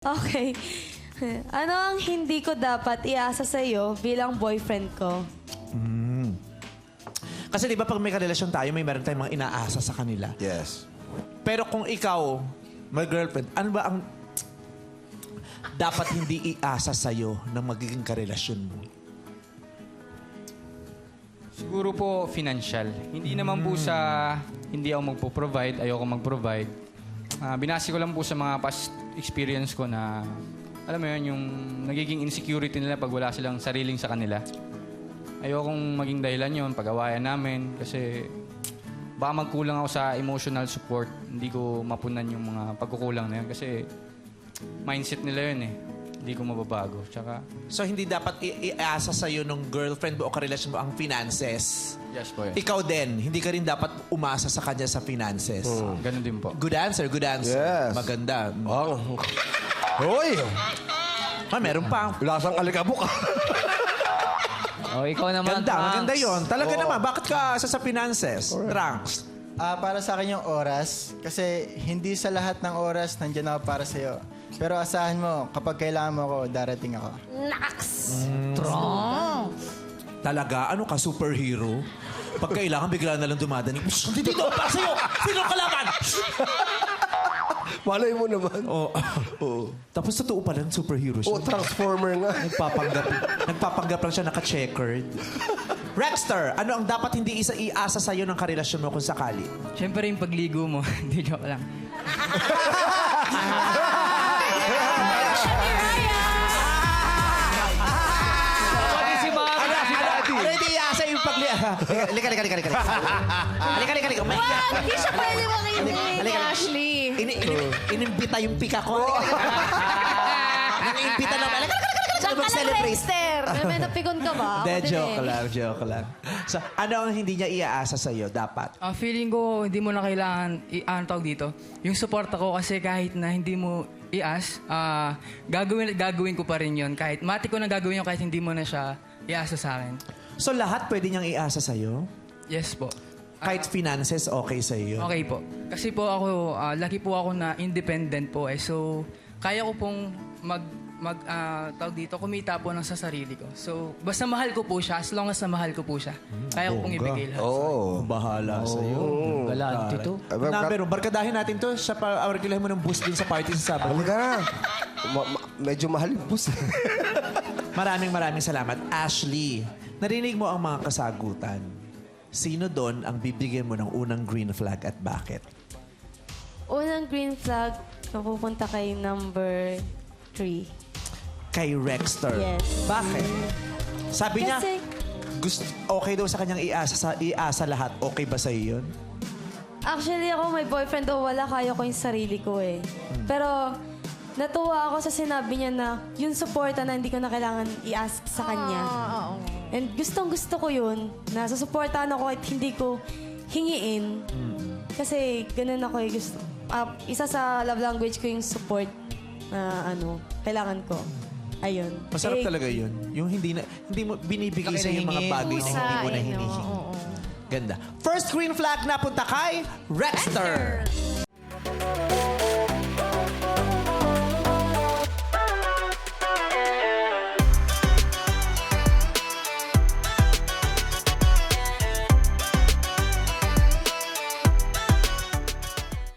Okay. Ano ang hindi ko dapat iasa sa iyo bilang boyfriend ko? Kasi di ba pag may karelasyon tayo, may meron tayong mga inaasa sa kanila. Yes. Pero kung ikaw, my girlfriend, ano ba ang dapat hindi iasa sa'yo ng magiging karelasyon mo? Siguro po financial. Hindi naman po sa hindi ako magpo-provide, ayoko mag-provide. Ah, binasi ko lang po sa mga past experience ko na alam mo yun, yung nagiging insecurity nila pag wala silang sariling sa kanila. Ayokong maging dahilan yun, pag-awayan namin kasi baka magkulang ako sa emotional support. Hindi ko mapunan yung mga pagkukulang na yun kasi mindset nila yun eh. Hindi ko mababago. Tsaka, So, hindi dapat i- iasa sa'yo ng girlfriend mo o karelasyon mo ang finances. Yes po yun. Ikaw din, hindi ka rin dapat umasa sa kanya sa finances. Ganun din po. Good answer, good answer. Yes. Maganda. Ang... Hoy! Ah, meron pa. Lasang alikabok. Oh, ikaw naman, Ganda, Franks. maganda yon. Talaga naman, bakit ka asa sa finances? Trunks. Ah, para sa akin yung oras, kasi hindi sa lahat ng oras nandiyan ako para sa'yo. Pero asahan mo, kapag kailangan mo ako, darating ako. Talaga, ano ka, superhero? Pag kailangan, bigla na lang dumadating. "Shh, Hindi dito, para sa'yo! Sino kalaban? Malay mo naman. Oh. Tapos totoo pala, superhero siya. Oh, transformer nga. Nagpapanggap, nagpapanggap lang siya naka-checkered. Rexter, ano ang dapat hindi isa iasa sa'yo ng karelasyon mo kung sakali? Siyempre yung pagligo mo. Hindi, joke lang. pagli... Halika, halika, halika, halika. Halika, halika, halika. May- Hindi siya pwede makinig. Ashley. Ini, ini, inimbita yung pika ko. Inimbita na. Halika, halika, halika. Diyan ka lang. Dexter. May napikon ka ba? Hindi, joke eh. lang, joke lang. So, ano ang hindi niya iaasa sa'yo? Dapat. Ang feeling ko, hindi mo na kailangan, i- ano tawag dito, yung support ako kasi kahit na hindi mo i-ask, ah, gagawin, gagawin ko pa rin yun. Kahit, mati ko na gagawin yun kahit hindi mo na siya i-asa sa akin. So, lahat pwede niyang iasa sa'yo? Yes po. Kahit finances, okay sa'yo? Okay po. Kasi po ako, ah, laki po ako na independent po eh. So, kaya ko pong mag, mag ah, tawag dito, kumita po ng sa sarili ko. So, basta mahal ko po siya, as long as na mahal ko po siya. Kaya ko pong ibigay lahat. Oo. Bahala sa'yo. Galante to. Ba- Number, barkadahin natin to. Sa pa mo ng boost din sa party sa Sabado. Halika. Ma- ma- medyo mahal yung bus. Maraming maraming salamat. Ashley, narinig mo ang mga kasagutan. Sino doon ang bibigyan mo ng unang green flag at bakit? Unang green flag, mapupunta kay number three. Kay Rexter. Yes. Bakit? Sabi niya, Kasi- gusto, okay daw sa kanyang iasa, sa, iasa lahat. Okay ba sa yun? Actually, ako may boyfriend o wala, kaya ko yung sarili ko eh. Pero, natuwa ako sa sinabi niya na yung suporta na hindi ko na kailangan i-ask sa kanya. And gustong gusto ko yun, na susuportahan ako kahit hindi ko hingiin. Kasi ganun ako eh. Gusto, ah, isa sa love language ko yung support na ano, kailangan ko. Ayun. Masarap Eh, talaga yun. Yung hindi na hindi mo binibigay sa yung mga bagay na hindi mo na hinihingi. Ganda. First green flag na punta kay Rexter.